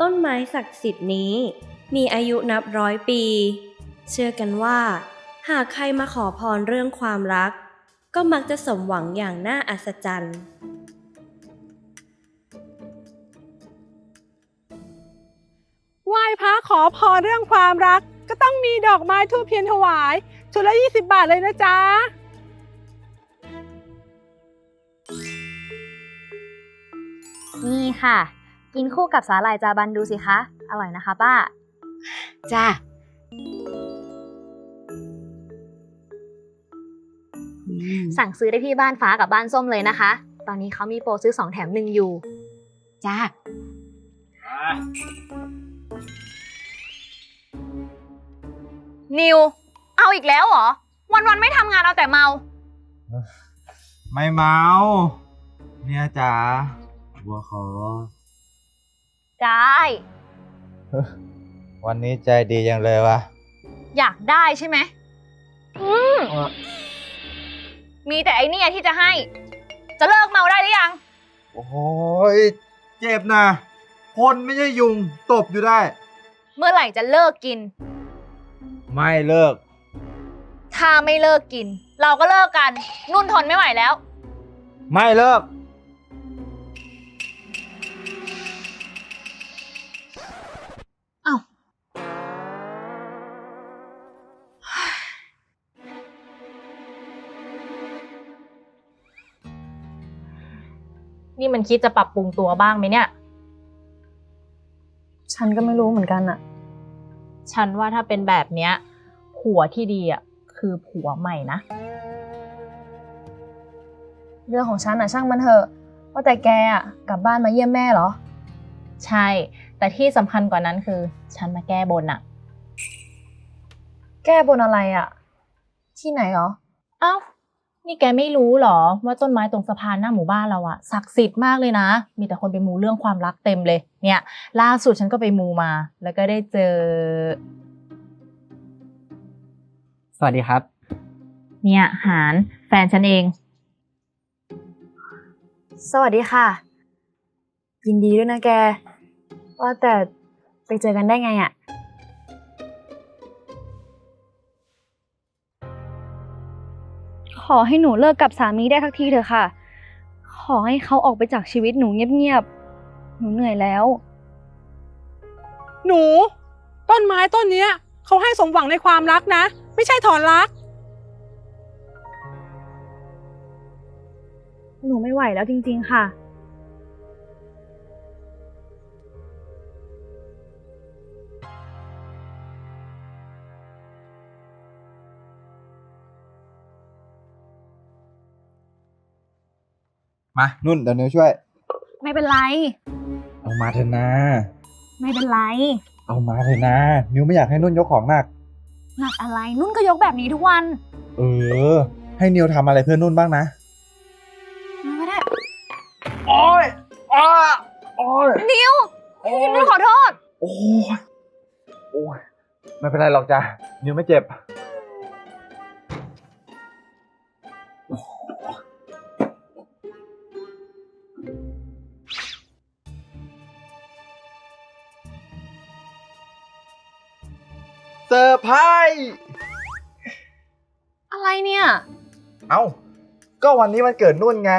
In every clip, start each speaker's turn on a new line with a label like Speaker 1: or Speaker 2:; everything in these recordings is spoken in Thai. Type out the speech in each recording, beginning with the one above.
Speaker 1: ต้นไม้ศักดิ์สิทธิ์นี้ มีอายุนับร้อยปี เชื่อกันว่า หากใครมาขอพรเรื่องความรัก ก็มักจะสมหวังอย่างน่าอัศจรรย์
Speaker 2: ไหว้พระขอพรเรื่องความรัก ก็ต้องมีดอกไม้ทูบเทียนถวาย ชุดละ 20 บาทเลยนะจ๊ะ
Speaker 3: นี่ค่ะ กินคู่กับสาหร่ายจาบันดูสิคะ อร่อยนะคะป้า
Speaker 4: จ้า
Speaker 3: สั่งซื้อได้ที่บ้านฟ้ากับบ้านส้มเลยนะคะ ตอนนี้เขามีโปรซื้อ2แถม1อยู่
Speaker 4: จ้า
Speaker 3: นิว เอาอีกแล้วเหรอ วันๆไม่ทำงานเอาแต่เมา
Speaker 5: ไม่เมาเนี่ยจ๋าบัวขอ
Speaker 3: ได้
Speaker 5: วันนี้ใจดียังเลยวะ
Speaker 3: อยากได้ใช่ไหมอืมมีแต่ไอเนี่ยที่จะให้ จะเลิกเมาได้หรือยัง
Speaker 5: โอ้ยเจ็บนะคนไม่ใช่ยุงตบอยู่ได้
Speaker 3: เมื่อไหร่จะเลิกกิน
Speaker 5: ไม่เลิก
Speaker 3: ถ้าไม่เลิกกิน เราก็เลิกกัน นุ่นทนไม่ไหวแล้ว
Speaker 5: ไม่เลิก
Speaker 3: นี่มันคิดจะปรับปรุงตัวบ้างไหมเนี่ย
Speaker 6: ฉันก็ไม่รู้เหมือนกันอะ
Speaker 7: ฉันว่าถ้าเป็นแบบเนี้ยผัวที่ดีอะคือผัวใหม่นะ
Speaker 6: เรื่องของฉันอะช่างมันเถอะว่าแต่แกอะกลับบ้านมาเยี่ยมแม่เหรอ
Speaker 7: ใช่ แต่ที่สำคัญกว่านั้นคือ ฉันมาแก้บนอะ
Speaker 6: แก้บนอะไรอะที่ไหนเหรอ
Speaker 7: เอ้า นี่แกไม่รู้เหรอว่าต้นไม้ตรงสะพานหน้าหมู่บ้านเราอะศักดิ์สิทธิ์มากเลยนะ มีแต่คนไปมูเรื่องความรักเต็มเลย เนี่ย ล่าสุดฉันก็ไปมูมา แล้วก็ได้เจอ
Speaker 8: สวัสดีครับ
Speaker 7: เนี่ยหารแฟนฉันเอง
Speaker 6: สวัสดีค่ะ ยินดีด้วยนะแก ว่าแต่ไปเจอกันได้ไงอะ
Speaker 9: อให้หนูเลิกกับสามีได้ทักทีเถอะค่ะ ขอให้เขาออกไปจากชีวิตหนูเงียบๆ หนูเหนื่อยแล้ว
Speaker 2: หนู ต้นไม้ต้นเนี้ยเขาให้สมหวังในความรักนะ ไม่ใช่ถอนรัก
Speaker 9: หนูไม่ไหวแล้วจริงๆค่ะ
Speaker 5: มานุ่นเดี๋ยวนิวช่วย
Speaker 9: ไม่เป็นไร
Speaker 5: เอามาเถอะนะ
Speaker 9: ไม่เป็นไร
Speaker 5: เอามาเถอะนะนิวไม่อยากให้นุ่นยกของหนัก
Speaker 9: หนักอะไรนุ่นก็ยกแบบนี้ทุกวัน
Speaker 5: เออ ให้นิวทำอะไรเพื่อนุ่นบ้างนะ
Speaker 9: ไม่ได้
Speaker 5: โอ้ยอ้าโอ้ย
Speaker 3: นิว
Speaker 5: โอ้
Speaker 3: นุ่นขอโทษ
Speaker 5: โอ้ยโอ้ยไม่เป็นไรหรอกจ้ะนิวไม่เจ็บ เซอร์ไพรส์
Speaker 6: อะไรเนี่ย
Speaker 5: เอ้า ก็วันนี้มันเกิดนุ่นไง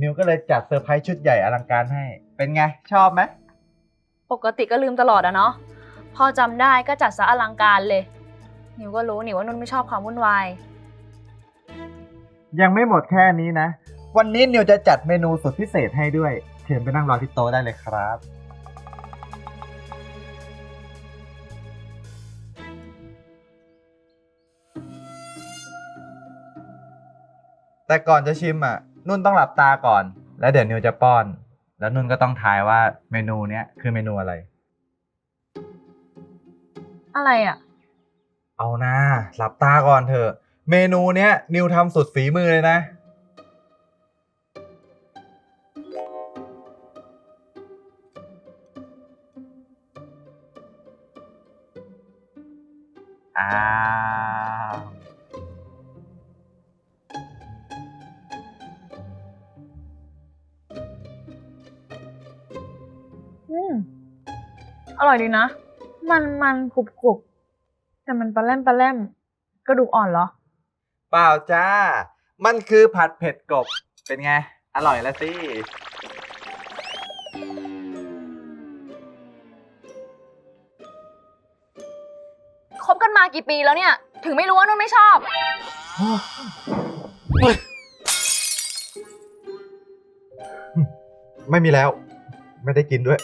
Speaker 5: นิวก็เลยจัดเซอร์ไพรส์ชุดใหญ่อลังการให้ เป็นไง ชอบไหม
Speaker 6: ปกติก็ลืมตลอดอะเนาะ พอจำได้ก็จัดซะอลังการเลย นิวก็รู้นี่ว่านุ่นไม่ชอบความวุ่นวาย
Speaker 5: ยังไม่หมดแค่นี้นะ วันนี้นิวจะจัดเมนูสุดพิเศษให้ด้วย เชิญไปนั่งรอที่โต๊ะได้เลยครับ แต่ก่อนจะชิมอะนุ่นต้องหลับตาก่อน แล้วเดี๋ยวนิวจะป้อน แล้วนุ่นก็ต้องทายว่าเมนูเนี้ยคือเมนูอะไร
Speaker 6: อะไรอะ
Speaker 5: เอานะหลับตาก่อนเถอะ เมนูเนี้ยนิวทำสุดฝีมือเลยนะอ้า
Speaker 6: อืมอร่อยดีนะ มันมันกรุบกรุบแต่มันปลาแรมปลาแรมกระดูกอ่อนเหรอ
Speaker 5: เปล่าจ้า มันคือผัดเผ็ดกบ เป็นไง อร่อยแล้วสิ
Speaker 6: คบกันมากี่ปีแล้วเนี่ย ถึงไม่รู้ว่านุ่นไม่ชอบ
Speaker 5: ไม่มีแล้ว ไม่ได้กินด้วย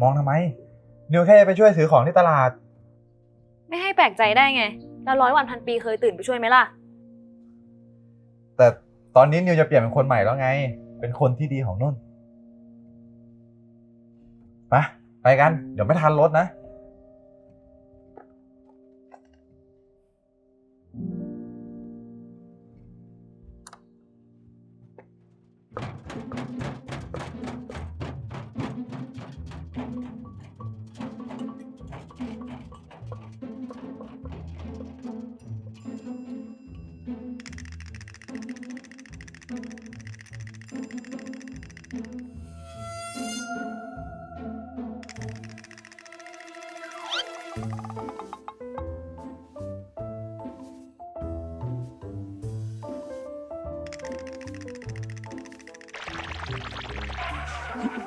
Speaker 5: มองทำไม นิวแค่จะไปช่วยซื้อของที่ตลาด
Speaker 6: ไม่ให้แปลกใจได้ไงแล้วร้อยวันพันปีเคยตื่นไปช่วยไหมล่ะ
Speaker 5: แต่ตอนนี้นิวจะเปลี่ยนเป็นคนใหม่แล้วไง เป็นคนที่ดีของนุ่น ไปไปกัน เดี๋ยวไม่ทันรถนะ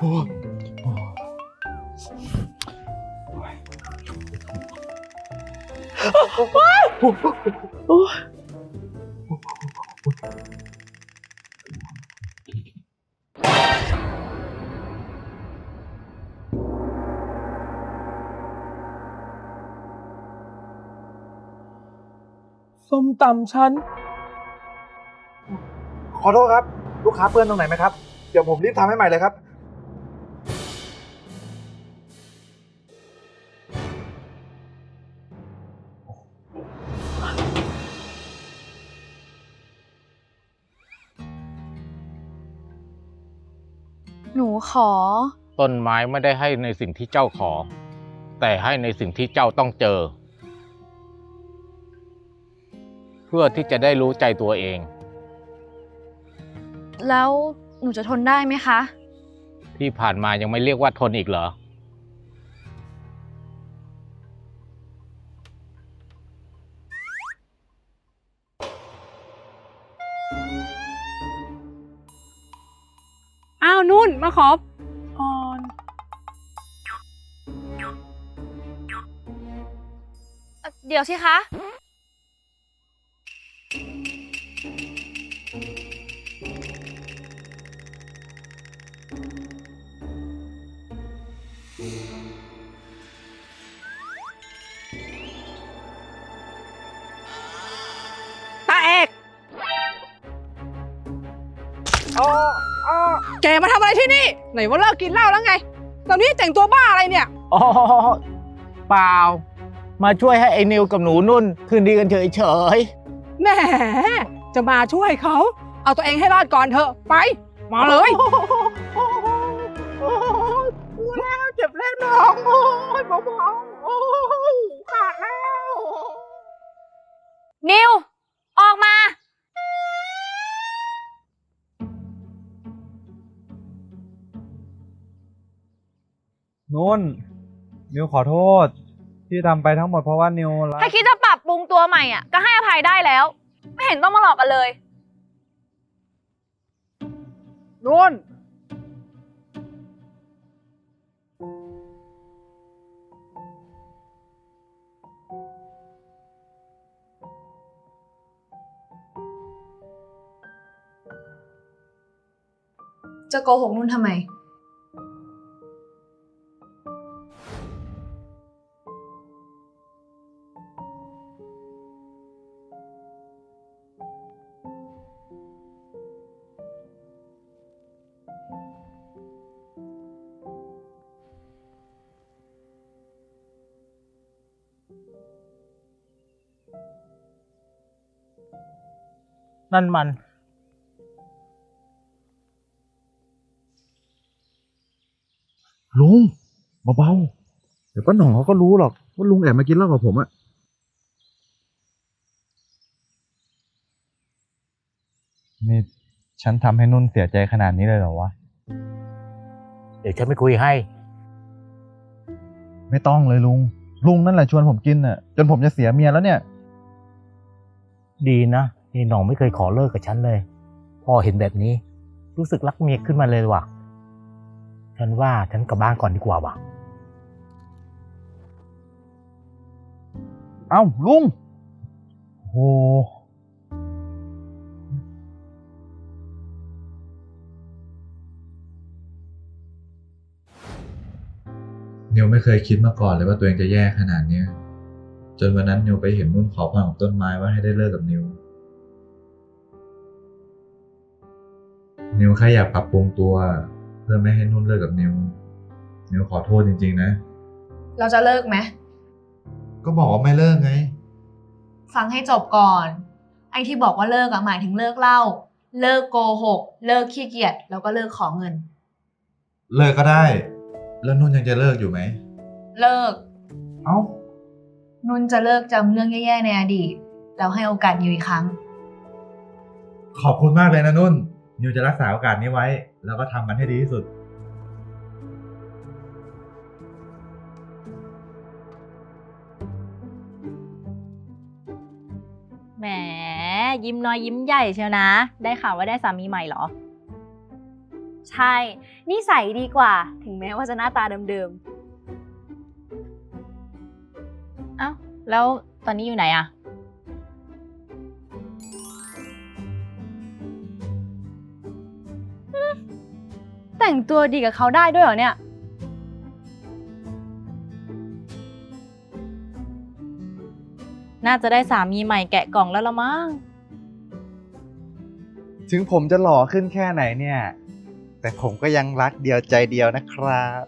Speaker 2: ส้มตำฉัน
Speaker 5: ขอโทษครับ ลูกค้าเปื้อนตรงไหนไหมครับ เดี๋ยวผมรีบทำให้ใหม่เลยครับ
Speaker 9: หนูขอ
Speaker 10: ต้นไม้ไม่ได้ให้ในสิ่งที่เจ้าขอ แต่ให้ในสิ่งที่เจ้าต้องเจอ เพื่อที่จะได้รู้ใจตัวเอง
Speaker 9: แล้วหนูจะทนได้ไหมคะ
Speaker 10: ที่ผ่านมายังไม่เรียกว่าทนอีกเหรอ
Speaker 2: อ้ มาขอพร
Speaker 6: เดี๋ยวสิคะ
Speaker 2: แกมาทำอะไรที่นี่ ไหนว่าเลิกกินเหล้าแล้วไง ตอนนี้แต่งตัวบ้าอะไรเนี่ย
Speaker 10: อ๋อเปล่า มาช่วยให้ไอ้นิวกับหนูนุ่น คืนดีกันเฉยเฉย
Speaker 2: แหมจะมาช่วยเขา เอาตัวเองให้รอดก่อนเถอะ ไป มาเลย
Speaker 10: กูแล้วเจ็บแล้วน้องโอ้ยเบาๆโอ้ยขาดแล้ว
Speaker 6: นิว ออกมา
Speaker 5: นุ่น นิวขอโทษ ที่ทำไปทั้งหมดเพราะว่านิวรัก
Speaker 6: ถ้าคิดจะปรับปรุงตัวใหม่อะก็ให้อภัยได้แล้ว ไม่เห็นต้องมาหลอกกันเลย
Speaker 2: นุ่น
Speaker 6: จะโกหกนุ่นทำไม
Speaker 10: นั่นมัน
Speaker 5: ลุงเบาเดี๋ยวป้าหน่องเขาก็รู้หรอก ว่าลุงแอบมากินเหล้ากับผมอะนี่ฉันทำให้นุ่นเสียใจขนาดนี้เลยเหรอวะ
Speaker 10: เดี๋ยวฉันไม่คุยให้
Speaker 5: ไม่ต้องเลยลุง ลุงนั่นแหละชวนผมกินน่ะ จนผมจะเสียเมียแล้วเนี่ย
Speaker 10: ดีนะ นี่น่องไม่เคยขอเลิกกับฉันเลยพอเห็นแบบนี้ รู้สึกรักเมียขึ้นมาเลยว่ะ ฉันว่าฉันกลับบ้านก่อนดีกว่าว่ะ
Speaker 5: เอ้าลุงโหนิวไม่เคยคิดมาก่อนเลยว่าตัวเองจะแย่ขนาดเนี้ จนวันนั้นนิวไปเห็นนุ่นขอพรของต้นไม้ว่าให้ได้เลิกกับนิว นิวแค่อยากปรับปรุงตัว เพื่อไม่ให้นุ่นเลิกกับนิวนิวขอโทษจริง ๆ นะ
Speaker 3: เราจะเลิกไหม
Speaker 5: ก็บอกว่าไม่เลิกไง
Speaker 3: ฟังให้จบก่อน ไอ้ที่บอกว่าเลิกอะหมายถึงเลิกเหล้าเลิกโกหก เลิกขี้เกียจแล้วก็เลิกขอเงิน
Speaker 5: เลิกก็ได้ แล้วนุ่นยังจะเลิกอยู่ไหม
Speaker 3: เลิก
Speaker 5: เอ้า
Speaker 3: นุ่นจะเลิกจำเรื่องแย่ๆในอดีตแล้วให้โอกาสนิวอีกครั้ง
Speaker 5: ขอบคุณมากเลยนะนุ่น นิวจะรักษาโอกาสนี้ไว้ แล้วก็ทำมันให้ดีที่สุด
Speaker 7: แหม ยิ้มน้อยยิ้มใหญ่เชียวนะ ได้ข่าวว่าได้สามีใหม่เหรอ
Speaker 9: ใช่ นิสัยดีกว่า ถึงแม้ว่าจะหน้าตาเดิม
Speaker 7: เอ้า แล้วตอนนี้อยู่ไหนอะ
Speaker 9: แต่งตัวดีกับเขาได้ด้วยเหรอเนี่ย
Speaker 7: น่าจะได้สามีใหม่แกะกล่องแล้วละมั้ง
Speaker 5: ถึงผมจะหล่อขึ้นแค่ไหนเนี่ย แต่ผมก็ยังรักเดียวใจเดียวนะครับ